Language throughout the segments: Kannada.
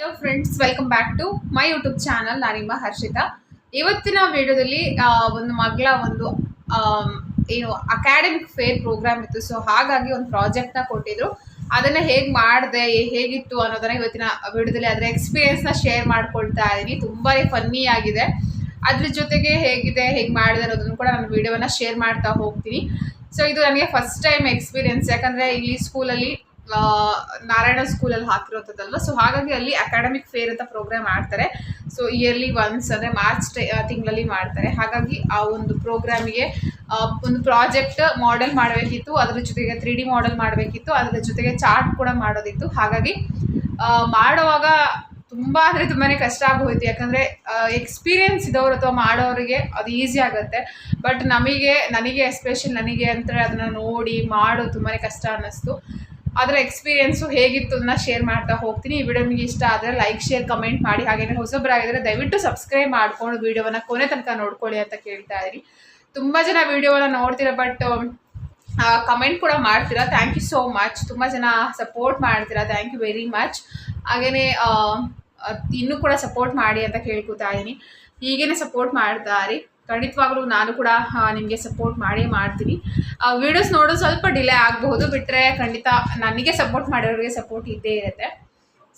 Hello friends welcome back to my YouTube channel ನಾನಿಮ್ಮ Harshita ಇವತ್ತಿನ ವಿಡಿಯೋದಲ್ಲಿ ಒಂದು ಮಗಳ ಒಂದು ಏನು ಅಕಾಡೆಮಿಕ್ ಫೇರ್ ಪ್ರೋಗ್ರಾಮ್ ಇತ್ತು. ಸೊ ಹಾಗಾಗಿ ಒಂದು ಪ್ರಾಜೆಕ್ಟ್ನ ಕೊಟ್ಟಿದ್ರು. ಅದನ್ನ ಹೇಗೆ ಮಾಡಿದೆ, ಹೇಗಿತ್ತು ಅನ್ನೋದನ್ನ ಇವತ್ತಿನ ವಿಡಿಯೋದಲ್ಲಿ ಅದರ ಎಕ್ಸ್ಪೀರಿಯನ್ಸ್ನ ಶೇರ್ ಮಾಡ್ಕೊಳ್ತಾ ಇದ್ದೀನಿ ತುಂಬಾ ಫನ್ನಿ ಆಗಿದೆ. ಅದ್ರ ಜೊತೆಗೆ ಹೇಗಿದೆ, ಹೇಗೆ ಮಾಡಿದೆ ಅನ್ನೋದನ್ನು ಕೂಡ ನಾನು ವಿಡಿಯೋವನ್ನು ಶೇರ್ ಮಾಡ್ತಾ ಹೋಗ್ತೀನಿ. ಸೊ ಇದು ನನಗೆ ಫಸ್ಟ್ ಟೈಮ್ ಎಕ್ಸ್ಪೀರಿಯನ್ಸ್ ಯಾಕಂದರೆ ಇಲ್ಲಿ ಸ್ಕೂಲಲ್ಲಿ ನಾರಾಯಣ ಸ್ಕೂಲಲ್ಲಿ ಹಾಕಿರೋಂಥದ್ದಲ್ವ ಸೊ ಹಾಗಾಗಿ ಅಲ್ಲಿ ಅಕಾಡೆಮಿಕ್ ಫೇರ್ ಅಂತ ಪ್ರೋಗ್ರಾಮ್ ಮಾಡ್ತಾರೆ. ಸೊ ಇಯರ್ಲಿ ಒನ್ಸ್ ಅಂದರೆ ಮಾರ್ಚ್ ತಿಂಗಳಲ್ಲಿ ಮಾಡ್ತಾರೆ. ಹಾಗಾಗಿ ಆ ಒಂದು ಪ್ರೋಗ್ರಾಮಿಗೆ ಒಂದು ಪ್ರಾಜೆಕ್ಟ್ ಮಾಡೆಲ್ ಮಾಡಬೇಕಿತ್ತು. ಅದ್ರ ಜೊತೆಗೆ ತ್ರೀ ಡಿ ಮಾಡೆಲ್ ಮಾಡಬೇಕಿತ್ತು. ಅದರ ಜೊತೆಗೆ ಚಾರ್ಟ್ ಕೂಡ ಮಾಡೋದಿತ್ತು. ಹಾಗಾಗಿ ಮಾಡುವಾಗ ತುಂಬ ಅಂದರೆ ತುಂಬಾ ಕಷ್ಟ ಆಗೋಯ್ತು. ಯಾಕಂದರೆ ಎಕ್ಸ್ಪೀರಿಯನ್ಸ್ ಇದ್ದವ್ರು ಅಥವಾ ಮಾಡೋರಿಗೆ ಅದು ಈಸಿ ಆಗುತ್ತೆ. ಬಟ್ ನಮಗೆ, ನನಗೆ ಎಸ್ಪೆಷಲ್ ನನಗೆ ಅಂತ ಅದನ್ನು ನೋಡಿ ಮಾಡೋದು ತುಂಬಾ ಕಷ್ಟ ಅನ್ನಿಸ್ತು. ಅದರ ಎಕ್ಸ್ಪೀರಿಯೆನ್ಸು ಹೇಗಿತ್ತು ಅದನ್ನ ಶೇರ್ ಮಾಡ್ತಾ ಹೋಗ್ತೀನಿ. ಈ ವಿಡಿಯೋ ನಿಮಗೆ ಇಷ್ಟ ಆದರೆ ಲೈಕ್ ಶೇರ್ ಕಮೆಂಟ್ ಮಾಡಿ. ಹಾಗೇನೇ ಹೊಸಬ್ರಾಗಿದ್ರೆ ದಯವಿಟ್ಟು ಸಬ್ಸ್ಕ್ರೈಬ್ ಮಾಡ್ಕೊಂಡು ವಿಡಿಯೋವನ್ನ ಕೊನೆ ತನಕ ನೋಡ್ಕೊಳ್ಳಿ ಅಂತ ಕೇಳ್ತಾ ಇದ್ದೀನಿ. ತುಂಬ ಜನ ವಿಡಿಯೋವನ್ನ ನೋಡ್ತೀರಾ ಬಟ್ ಕಮೆಂಟ್ ಕೂಡ ಮಾಡ್ತೀರಾ. ಥ್ಯಾಂಕ್ ಯು ಸೋ ಮಚ್ ತುಂಬ ಜನ ಸಪೋರ್ಟ್ ಮಾಡ್ತೀರಾ. ಥ್ಯಾಂಕ್ ಯು ವೆರಿ ಮಚ್ ಹಾಗೆಯೇ ಇನ್ನೂ ಕೂಡ ಸಪೋರ್ಟ್ ಮಾಡಿ ಅಂತ ಕೇಳ್ಕೊತಾ ಇದ್ದೀನಿ. ಹೀಗೇನೆ ಸಪೋರ್ಟ್ ಮಾಡ್ತಾ ಇರಿ. ಖಂಡಿತವಾಗ್ಲೂ ನಾನು ಕೂಡ ನಿಮಗೆ ಸಪೋರ್ಟ್ ಮಾಡೇ ಮಾಡ್ತೀನಿ. ವೀಡಿಯೋಸ್ ನೋಡೋದು ಸ್ವಲ್ಪ ಡಿಲೇ ಆಗಬಹುದು ಬಿಟ್ಟರೆ ಖಂಡಿತ ನನಗೆ ಸಪೋರ್ಟ್ ಮಾಡೋರಿಗೆ ಸಪೋರ್ಟ್ ಇದ್ದೇ ಇರುತ್ತೆ.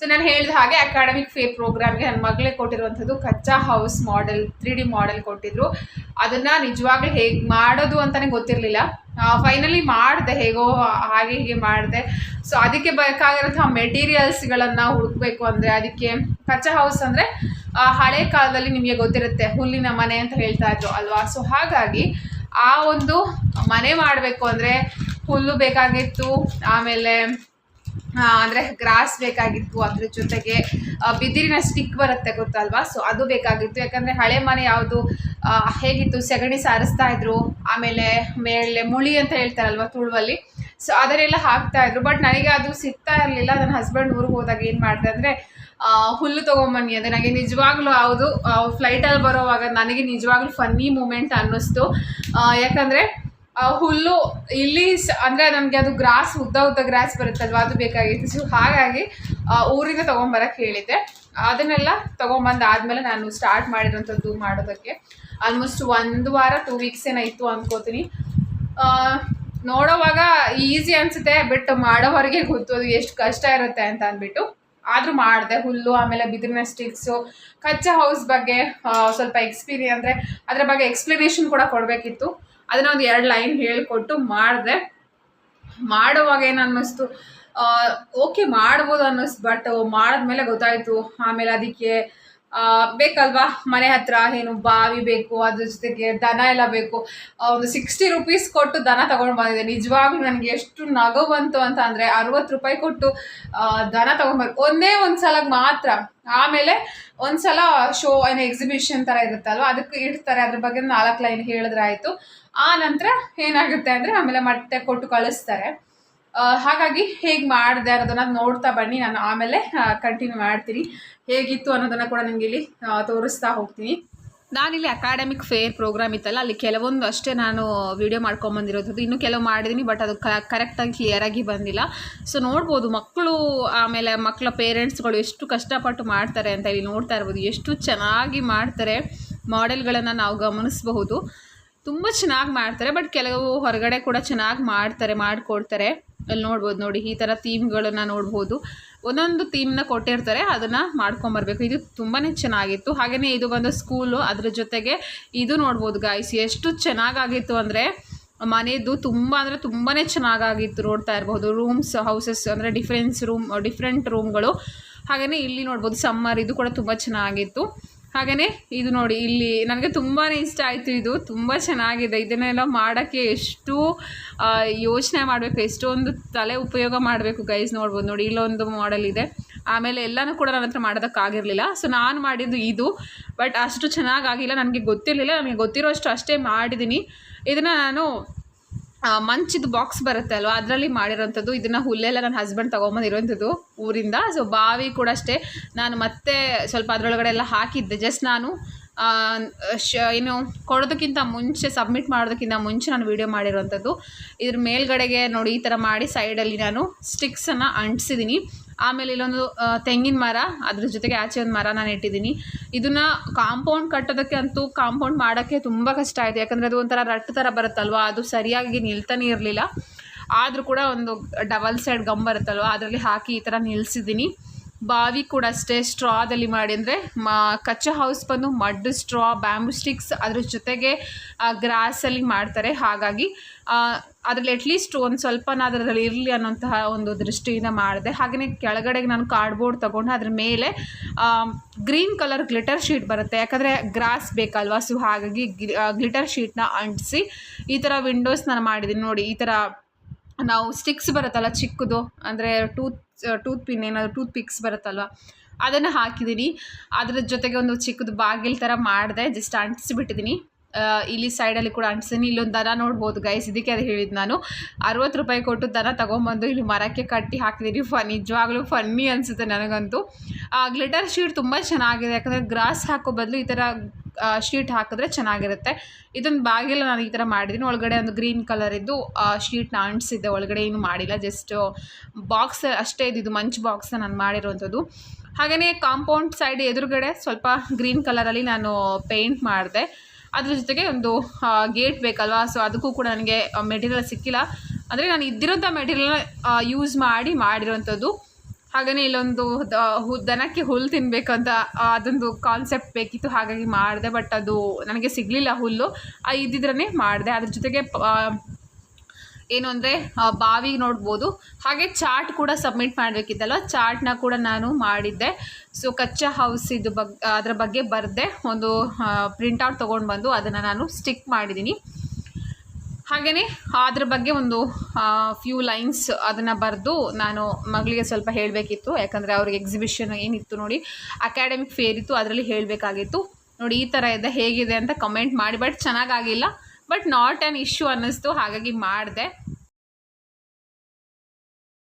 ಸೊ ನಾನು ಹೇಳಿದ ಹಾಗೆ ಅಕಾಡೆಮಿಕ್ ಫೇರ್ ಪ್ರೋಗ್ರಾಮ್ಗೆ ನನ್ನ ಮಗಳೇ ಕೊಟ್ಟಿರುವಂಥದ್ದು ಕಚ್ಚಾ house model three D model ಕೊಟ್ಟಿದ್ರು. ಅದನ್ನು ನಿಜವಾಗ್ಲೂ ಹೇಗೆ ಮಾಡೋದು ಅಂತಲೇ ಗೊತ್ತಿರಲಿಲ್ಲ. ಫೈನಲಿ ಮಾಡಿದೆ, ಹೇಗೋ ಹಾಗೆ ಹೀಗೆ ಮಾಡಿದೆ. ಸೊ ಅದಕ್ಕೆ ಬೇಕಾಗಿರೋಂಥ ಮೆಟೀರಿಯಲ್ಸ್ಗಳನ್ನು ಹುಡುಕಬೇಕು ಅಂದರೆ ಅದಕ್ಕೆ ಕಚ್ಚಾ ಹೌಸ್ ಅಂದರೆ ಹಳೆ ಕಾಲದಲ್ಲಿ ನಿಮಗೆ ಗೊತ್ತಿರುತ್ತೆ, ಹುಲ್ಲಿನ ಮನೆ ಅಂತ ಹೇಳ್ತಾ ಇದ್ರು ಅಲ್ವಾ? ಸೊ ಹಾಗಾಗಿ ಆ ಒಂದು ಮನೆ ಮಾಡಬೇಕು ಅಂದರೆ ಹುಲ್ಲು ಬೇಕಾಗಿತ್ತು, ಆಮೇಲೆ ಅಂದ್ರೆ ಗ್ರಾಸ್ ಬೇಕಾಗಿತ್ತು ಅದ್ರ ಜೊತೆಗೆ ಬಿದಿರಿನ ಸ್ಟಿಕ್ ಬರುತ್ತೆ ಗೊತ್ತಲ್ವಾ? ಸೊ ಅದು ಬೇಕಾಗಿತ್ತು. ಯಾಕಂದರೆ ಹಳೆ ಮನೆ ಯಾವುದು ಹೇಗಿತ್ತು? ಸೆಗಣಿ ಸಾರಿಸ್ತಾ ಇದ್ರು, ಆಮೇಲೆ ಮೇಲೆ ಮುಳಿ ಅಂತ ಹೇಳ್ತಾರಲ್ವ ತುಳುವಲ್ಲಿ? ಸೊ ಹಾಕ್ತಾ ಇದ್ರು. ಬಟ್ ನನಗೆ ಅದು ಸಿಗ್ತಾ ಇರಲಿಲ್ಲ. ನನ್ನ ಹಸ್ಬೆಂಡ್ ಊರಿಗೆ ಹೋದಾಗ ಏನು ಮಾಡಿದೆ ಅಂದರೆ ಹುಲ್ಲು ತೊಗೊಂಬನ್ನಿ ಅಂದರೆ ನನಗೆ ನಿಜವಾಗ್ಲೂ ಯಾವುದು ಫ್ಲೈಟಲ್ಲಿ ಬರೋವಾಗ ನನಗೆ ನಿಜವಾಗ್ಲೂ ಫನ್ನಿ ಮೂಮೆಂಟ್ ಅನ್ನಿಸ್ತು. ಯಾಕಂದರೆ ಹುಲ್ಲು ಇಲ್ಲಿ ಅಂದ್ರೆ ನಮಗೆ ಅದು ಗ್ರಾಸ್ ಉದ್ದ ಉದ್ದ ಗ್ರಾಸ್ ಬರುತ್ತಲ್ವ, ಅದು ಬೇಕಾಗಿತ್ತು. ಸೊ ಹಾಗಾಗಿ ಊರಿಂದ ತೊಗೊಂಬರಕ್ಕೆ ಹೇಳಿದ್ದೆ. ಅದನ್ನೆಲ್ಲ ತೊಗೊಂಬಂದು ಆದಮೇಲೆ ನಾನು ಸ್ಟಾರ್ಟ್ ಮಾಡಿರೋಂಥದ್ದು ಮಾಡೋದಕ್ಕೆ ಆಲ್ಮೋಸ್ಟ್ ಒಂದು ವಾರ ಟೂ ವೀಕ್ಸ್ ಏನೋ ಇತ್ತು ಅಂದ್ಕೋತೀನಿ ನೋಡೋವಾಗ ಈಸಿ ಅನಿಸುತ್ತೆ ಬಟ್ ಮಾಡೋವರೆಗೆ ಗೊತ್ತು ಅದು ಎಷ್ಟು ಕಷ್ಟ ಇರುತ್ತೆ ಅಂತ ಅಂದ್ಬಿಟ್ಟು. ಆದರೂ ಮಾಡಿದೆ, ಹುಲ್ಲು, ಆಮೇಲೆ ಬಿದಿರಿನ ಸ್ಟಿಕ್ಸು ಕಚ್ಚಾ ಹೌಸ್ ಬಗ್ಗೆ ಸ್ವಲ್ಪ ಎಕ್ಸ್ಪೀರಿಯನ್ ಅಂದರೆ ಅದರ ಬಗ್ಗೆ ಎಕ್ಸ್ಪ್ಲನೇಷನ್ ಕೂಡ ಕೊಡಬೇಕಿತ್ತು. ಅದನ್ನ ಒಂದು ಎರಡು ಲೈನ್ ಹೇಳಿಕೊಟ್ಟು ಮಾಡಿದೆ. ಮಾಡುವಾಗ ಏನು ಅನ್ನಿಸ್ತು ಓಕೆ ಮಾಡ್ಬೋದು ಅನ್ನಿಸ್ತು ಬಟ್ ಮಾಡಿದ್ಮೇಲೆ ಗೊತ್ತಾಯಿತು. ಆಮೇಲೆ ಅದಕ್ಕೆ ಬೇಕಲ್ವಾ? ಮನೆ ಹತ್ರ ಏನು ಬಾವಿ ಬೇಕು, ಅದ್ರ ಜೊತೆಗೆ ದನ ಎಲ್ಲ ಬೇಕು. ಒಂದು ಸಿಕ್ಸ್ಟಿ ರುಪೀಸ್ ಕೊಟ್ಟು ದನ ತಗೊಂಡು ಬಂದಿದೆ ನಿಜವಾಗ್ಲೂ ನನಗೆ ಎಷ್ಟು ನಗು ಬಂತು ಅಂತ ಅಂದರೆ ಅರವತ್ತು ರೂಪಾಯಿ ಕೊಟ್ಟು ದನ ತಗೊಂಡ್ಬಂದು ಒಂದೇ ಒಂದು ಸಲ ಮಾತ್ರ. ಆಮೇಲೆ ಒಂದ್ಸಲ ಶೋ, ಏನು ಎಕ್ಸಿಬಿಷನ್ ಥರ ಇರುತ್ತಲ್ವ, ಅದಕ್ಕೆ ಇಡ್ತಾರೆ. ಅದ್ರ ಬಗ್ಗೆ ನಾಲ್ಕು ಲೈನ್ ಹೇಳಿದ್ರೆ ಆಯಿತು. ಆ ನಂತರ ಏನಾಗುತ್ತೆ ಅಂದರೆ ಆಮೇಲೆ ಮತ್ತೆ ಕೊಟ್ಟು ಕಳಿಸ್ತಾರೆ. ಹಾಗಾಗಿ ಹೇಗೆ ಮಾಡಿದೆ ಅನ್ನೋದನ್ನ ನೋಡ್ತಾ ಬನ್ನಿ. ನಾನು ಆಮೇಲೆ ಕಂಟಿನ್ಯೂ ಮಾಡ್ತೀನಿ. ಹೇಗಿತ್ತು ಅನ್ನೋದನ್ನು ಕೂಡ ನಿಮಗೆ ಇಲ್ಲಿ ತೋರಿಸ್ತಾ ಹೋಗ್ತೀನಿ. ನಾನಿಲ್ಲಿ ಅಕಾಡೆಮಿಕ್ ಫೇರ್ ಪ್ರೋಗ್ರಾಮ್ ಇತ್ತಲ್ಲ, ಅಲ್ಲಿ ಕೆಲವೊಂದು ಅಷ್ಟೇ ನಾನು ವಿಡಿಯೋ ಮಾಡ್ಕೊಂಬಂದಿರೋದು ಇನ್ನೂ ಕೆಲವು ಮಾಡಿದ್ದೀನಿ ಬಟ್ ಅದು ಕರೆಕ್ಟಾಗಿ ಕ್ಲಿಯರಾಗಿ ಬಂದಿಲ್ಲ. ಸೊ ನೋಡ್ಬೋದು ಮಕ್ಕಳು, ಆಮೇಲೆ ಮಕ್ಕಳ ಪೇರೆಂಟ್ಸ್ಗಳು ಎಷ್ಟು ಕಷ್ಟಪಟ್ಟು ಮಾಡ್ತಾರೆ ಅಂತ ಇಲ್ಲಿ ನೋಡ್ತಾ ಇರ್ಬೋದು. ಎಷ್ಟು ಚೆನ್ನಾಗಿ ಮಾಡ್ತಾರೆ ಮಾಡೆಲ್ಗಳನ್ನು ನಾವು ಗಮನಿಸಬಹುದು. ತುಂಬ ಚೆನ್ನಾಗಿ ಮಾಡ್ತಾರೆ ಬಟ್ ಕೆಲವು ಹೊರಗಡೆ ಕೂಡ ಚೆನ್ನಾಗಿ ಮಾಡ್ತಾರೆ, ಮಾಡಿಕೊಡ್ತಾರೆ. ಅಲ್ಲಿ ನೋಡ್ಬೋದು ನೋಡಿ, ಈ ಥರ ಥೀಮ್ಗಳನ್ನು ನೋಡ್ಬೋದು. ಒಂದೊಂದು ಥೀಮ್ನ ಕೊಟ್ಟಿರ್ತಾರೆ, ಅದನ್ನು ಮಾಡ್ಕೊಂಬರ್ಬೇಕು. ಇದು ತುಂಬಾ ಚೆನ್ನಾಗಿತ್ತು. ಹಾಗೆಯೇ ಇದು ಬಂದು ಸ್ಕೂಲು, ಅದ್ರ ಜೊತೆಗೆ ಇದು ನೋಡ್ಬೋದು ಗಾಯ್ಸ್ ಎಷ್ಟು ಚೆನ್ನಾಗಾಗಿತ್ತು ಅಂದರೆ ಮನೆಯದು ತುಂಬ ಅಂದರೆ ತುಂಬಾ ಚೆನ್ನಾಗಾಗಿತ್ತು ನೋಡ್ತಾ ಇರ್ಬೋದು. ರೂಮ್ಸ್ ಹೌಸಸ್ ಅಂದರೆ ಡಿಫ್ರೆನ್ಸ್ ರೂಮ್ ಡಿಫ್ರೆಂಟ್ ರೂಮ್ಗಳು ಹಾಗೆಯೇ ಇಲ್ಲಿ ನೋಡ್ಬೋದು ಸಮ್ಮರ್ ಇದು ಕೂಡ ತುಂಬ ಚೆನ್ನಾಗಿತ್ತು. ಹಾಗೆಯೇ ಇದು ನೋಡಿ, ಇಲ್ಲಿ ನನಗೆ ತುಂಬಾ ಇಷ್ಟ ಆಯಿತು ಇದು. ತುಂಬ ಚೆನ್ನಾಗಿದೆ. ಇದನ್ನೆಲ್ಲ ಮಾಡೋಕ್ಕೆ ಎಷ್ಟು ಯೋಚನೆ ಮಾಡಬೇಕು. ಎಷ್ಟೊಂದು ತಲೆ ಉಪಯೋಗ ಮಾಡಬೇಕು ಗೈಸ್ ನೋಡ್ಬೋದು. ನೋಡಿ, ಇಲ್ಲೊಂದು ಮಾಡೆಲ್ ಇದೆ. ಆಮೇಲೆ ಎಲ್ಲನೂ ಕೂಡ ನನ್ನ ಹತ್ರ ಮಾಡೋದಕ್ಕಾಗಿರಲಿಲ್ಲ. ಸೊ ನಾನು ಮಾಡಿದ್ದು ಇದು. ಬಟ್ ಅಷ್ಟು ಚೆನ್ನಾಗಾಗಿಲ್ಲ ನನಗೆ ಗೊತ್ತಿರಲಿಲ್ಲ. ನನಗೆ ಗೊತ್ತಿರೋಷ್ಟು ಅಷ್ಟೇ ಮಾಡಿದ್ದೀನಿ ಇದನ್ನು ನಾನು ಮಂಚಿದ ಬಾಕ್ಸ್ ಬರುತ್ತೆ ಅಲ್ವಾ? ಅದರಲ್ಲಿ ಮಾಡಿರೋಂಥದ್ದು. ಇದನ್ನು ಹುಲ್ಲೆಲ್ಲ ನನ್ನ ಹಸ್ಬೆಂಡ್ ತೊಗೊಂಬಂದಿರೋಂಥದ್ದು ಊರಿಂದ. ಸೊ ಬಾವಿ ಕೂಡ ಅಷ್ಟೇ. ನಾನು ಮತ್ತೆ ಸ್ವಲ್ಪ ಅದರೊಳಗಡೆ ಎಲ್ಲ ಹಾಕಿದ್ದೆ. ಜಸ್ಟ್ ನಾನು ಶ, ಏನು, ಕೊಡೋದಕ್ಕಿಂತ ಮುಂಚೆ ಸಬ್ಮಿಟ್ ಮಾಡೋದಕ್ಕಿಂತ ಮುಂಚೆ ನಾನು ವೀಡಿಯೋ ಮಾಡಿರೋಂಥದ್ದು ಇದ್ರ ಮೇಲ್ಗಡೆಗೆ ನೋಡಿ, ಈ ಥರ ಮಾಡಿ ಸೈಡಲ್ಲಿ ನಾನು ಸ್ಟಿಕ್ಸನ್ನು ಅಂಟಿಸಿದ್ದೀನಿ ಆಮೇಲೆ ಇಲ್ಲೊಂದು ತೆಂಗಿನ ಮರ, ಅದ್ರ ಜೊತೆಗೆ ಆಚೆ ಒಂದು ಮರ ನಾನು ಇಟ್ಟಿದ್ದೀನಿ ಇದನ್ನು ಕಾಂಪೌಂಡ್ ಕಟ್ಟೋದಕ್ಕೆ ಅಂತೂ ಕಾಂಪೌಂಡ್ ಮಾಡೋಕ್ಕೆ ತುಂಬ ಕಷ್ಟ ಆಯಿತು. ಯಾಕಂದರೆ ಅದು ಒಂಥರ ರಟ್ ಥರ ಬರುತ್ತಲ್ವ? ಅದು ಸರಿಯಾಗಿ ನಿಲ್ತಾನೆ ಇರಲಿಲ್ಲ. ಆದರೂ ಕೂಡ ಒಂದು ಡಬಲ್ ಸೈಡ್ ಗಮ್ ಬರುತ್ತಲ್ವ? ಅದರಲ್ಲಿ ಹಾಕಿ ಈ ಥರ ನಿಲ್ಲಿಸಿದ್ದೀನಿ ಬಾವಿ ಕೂಡ ಅಷ್ಟೇ ಸ್ಟ್ರಾದಲ್ಲಿ ಮಾಡಿ ಅಂದರೆ ಮ ಕಚ್ಚಾ ಹೌಸ್ ಬಂದು ಮಡ್ ಸ್ಟ್ರಾ ಬ್ಯಾಂಬು ಸ್ಟಿಕ್ಸ್ ಅದ್ರ ಜೊತೆಗೆ ಗ್ರಾಸಲ್ಲಿ ಮಾಡ್ತಾರೆ. ಹಾಗಾಗಿ ಅದರಲ್ಲಿ ಅಟ್ಲೀಸ್ಟ್ ಒಂದು ಸ್ವಲ್ಪನಾದ್ರೂ ಅದರಲ್ಲಿ ಇರಲಿ ಅನ್ನೋಂತಹ ಒಂದು ದೃಷ್ಟಿಯಿಂದ ಮಾಡಿದೆ. ಹಾಗೆಯೇ ಕೆಳಗಡೆಗೆ ನಾನು ಕಾರ್ಡ್ಬೋರ್ಡ್ ತೊಗೊಂಡು ಅದ್ರ ಮೇಲೆ ಗ್ರೀನ್ ಕಲರ್ ಗ್ಲಿಟರ್ ಶೀಟ್ ಬರುತ್ತೆ. ಯಾಕಂದರೆ ಗ್ರಾಸ್ ಬೇಕಲ್ವಾ? ಸೊ ಹಾಗಾಗಿ ಗ್ಲಿಟರ್ ಶೀಟ್ನ ಅಂಟಿಸಿ, ಈ ಥರ ವಿಂಡೋಸ್ ನಾನು ಮಾಡಿದ್ದೀನಿ ನೋಡಿ, ಈ ಥರ ನಾವು ಸ್ಟಿಕ್ಸ್ ಬರುತ್ತಲ್ಲ ಚಿಕ್ಕದು, ಅಂದರೆ ಟೂತ್ ಟೂತ್ ಪಿನ್ ಏನಾದರೂ ಟೂತ್ ಪಿಕ್ಸ್ ಬರುತ್ತಲ್ವ, ಅದನ್ನು ಹಾಕಿದ್ದೀನಿ ಅದರ ಜೊತೆಗೆ ಒಂದು ಚಿಕ್ಕದು ಬಾಗಿಲು ಥರ ಮಾಡಿದೆ ಜಸ್ಟ್ ಅಂಟಿಸಿಬಿಟ್ಟಿದ್ದೀನಿ ಇಲ್ಲಿ ಸೈಡಲ್ಲಿ ಕೂಡ ಅಂಟಿಸ್ತೀನಿ. ಇಲ್ಲೊಂದು ದನ ನೋಡ್ಬೋದು ಗೈಸ್ ಇದಕ್ಕೆ ಅದು ಹೇಳಿದ್ದು ನಾನು. ಅರವತ್ತು ರೂಪಾಯಿ ಕೊಟ್ಟು ದನ ತೊಗೊಂಬಂದು ಇಲ್ಲಿ ಮರಕ್ಕೆ ಕಟ್ಟಿ ಹಾಕಿದ್ದೀನಿ ಫ ನಿಜವಾಗ್ಲೂ ಫನ್ನಿ ಅನಿಸುತ್ತೆ ನನಗಂತೂ. ಗ್ಲಿಟರ್ ಶೀಟ್ ತುಂಬ ಚೆನ್ನಾಗಿದೆ. ಯಾಕಂದರೆ ಗ್ರಾಸ್ ಹಾಕೋ ಬದಲು ಈ ಥರ ಶೀಟ್ ಹಾಕಿದ್ರೆ ಚೆನ್ನಾಗಿರುತ್ತೆ. ಇದೊಂದು ಬಾಗಿಲು ನಾನು ಈ ಥರ ಮಾಡಿದ್ದೀನಿ. ಒಳಗಡೆ ಒಂದು ಗ್ರೀನ್ ಕಲರ್ ಇದ್ದು ಶೀಟ್ನ ಅಂಟಿಸಿದ್ದೆ ಒಳಗಡೆ ಏನು ಮಾಡಿಲ್ಲ. ಜಸ್ಟ್ ಬಾಕ್ಸ್ ಅಷ್ಟೇ ಇದ್ದಿದ್ದು ಮಂಚ್ ಬಾಕ್ಸ್ ನಾನು ಮಾಡಿರೋವಂಥದ್ದು ಹಾಗೆಯೇ ಕಾಂಪೌಂಡ್ ಸೈಡ್ ಎದುರುಗಡೆ ಸ್ವಲ್ಪ ಗ್ರೀನ್ ಕಲರಲ್ಲಿ ನಾನು ಪೇಂಟ್ ಮಾಡಿದೆ. ಅದ್ರ ಜೊತೆಗೆ ಒಂದು ಗೇಟ್ ಬೇಕಲ್ವಾ? ಸೊ, ಅದಕ್ಕೂ ಕೂಡ ನನಗೆ ಮೆಟೀರಿಯಲ್ ಸಿಕ್ಕಿಲ್ಲ. ಅಂದರೆ ನಾನು ಇದ್ದಿರೋಂಥ ಮೆಟೀರಿಯಲ್ನ ಯೂಸ್ ಮಾಡಿ ಮಾಡಿರೋವಂಥದ್ದು ಹಾಗೆಯೇ ಇಲ್ಲೊಂದು ದನಕ್ಕೆ ಹುಲ್ಲು ತಿನ್ನಬೇಕಂತ ಅದೊಂದು ಕಾನ್ಸೆಪ್ಟ್ ಬೇಕಿತ್ತು, ಹಾಗಾಗಿ ಮಾಡಿದೆ. ಬಟ್ ಅದು ನನಗೆ ಸಿಗಲಿಲ್ಲ ಹುಲ್ಲು. ಇದ್ದಿದ್ರೇ ಮಾಡಿದೆ. ಅದ್ರ ಜೊತೆಗೆ ಏನು ಅಂದರೆ ಬಾವಿ ನೋಡ್ಬೋದು. ಹಾಗೆ ಚಾರ್ಟ್ ಕೂಡ ಸಬ್ಮಿಟ್ ಮಾಡಬೇಕಿತ್ತಲ್ಲ ಚಾರ್ಟ್ನ ಕೂಡ ನಾನು ಮಾಡಿದ್ದೆ. ಸೊ ಕಚ್ಚಾ ಹೌಸ್ ಇದು ಬಗ್, ಅದರ ಬಗ್ಗೆ ಬರೆದೆ. ಒಂದು ಪ್ರಿಂಟೌಟ್ ತೊಗೊಂಡು ಬಂದು ಅದನ್ನು ನಾನು ಸ್ಟಿಕ್ ಮಾಡಿದ್ದೀನಿ ಹಾಗೆಯೇ ಅದ್ರ ಬಗ್ಗೆ ಒಂದು ಫ್ಯೂ ಲೈನ್ಸ್ ಅದನ್ನು ಬರೆದು ನಾನು ಮಗಳಿಗೆ ಸ್ವಲ್ಪ ಹೇಳಬೇಕಿತ್ತು. ಯಾಕಂದರೆ ಅವ್ರಿಗೆ ಎಕ್ಸಿಬಿಷನ್ ಏನಿತ್ತು ನೋಡಿ ಅಕಾಡೆಮಿಕ್ ಫೇರ್ ಇತ್ತು, ಅದರಲ್ಲಿ ಹೇಳಬೇಕಾಗಿತ್ತು. ನೋಡಿ, ಈ ಥರ ಇದೆ, ಹೇಗಿದೆ ಅಂತ ಕಮೆಂಟ್ ಮಾಡಿ ಬಟ್ ಚೆನ್ನಾಗಾಗಿಲ್ಲ. ಬಟ್ ನಾಟ್ ಆ್ಯನ್ ಇಶ್ಯೂ ಅನ್ನಿಸ್ತು, ಹಾಗಾಗಿ ಮಾಡಿದೆ.